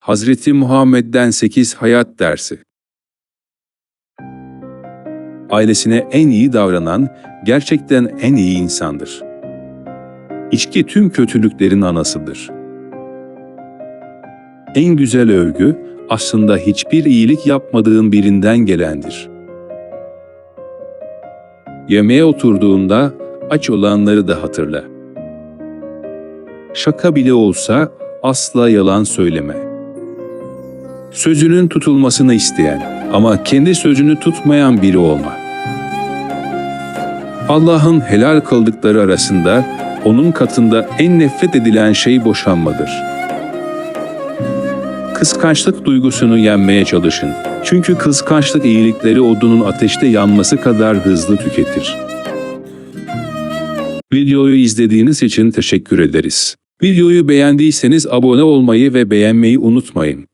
Hazreti Muhammed'den 8 hayat dersi. Ailesine en iyi davranan gerçekten en iyi insandır. İçki tüm kötülüklerin anasıdır. En güzel övgü aslında hiçbir iyilik yapmadığın birinden gelendir. Yemeğe oturduğunda aç olanları da hatırla. Şaka bile olsa asla yalan söyleme. Sözünün tutulmasını isteyen ama kendi sözünü tutmayan biri olma. Allah'ın helal kıldıkları arasında onun katında en nefret edilen şey boşanmadır. Kıskançlık duygusunu yenmeye çalışın. Çünkü kıskançlık iyilikleri odunun ateşte yanması kadar hızlı tüketir. Videoyu izlediğiniz için teşekkür ederiz. Videoyu beğendiyseniz abone olmayı ve beğenmeyi unutmayın.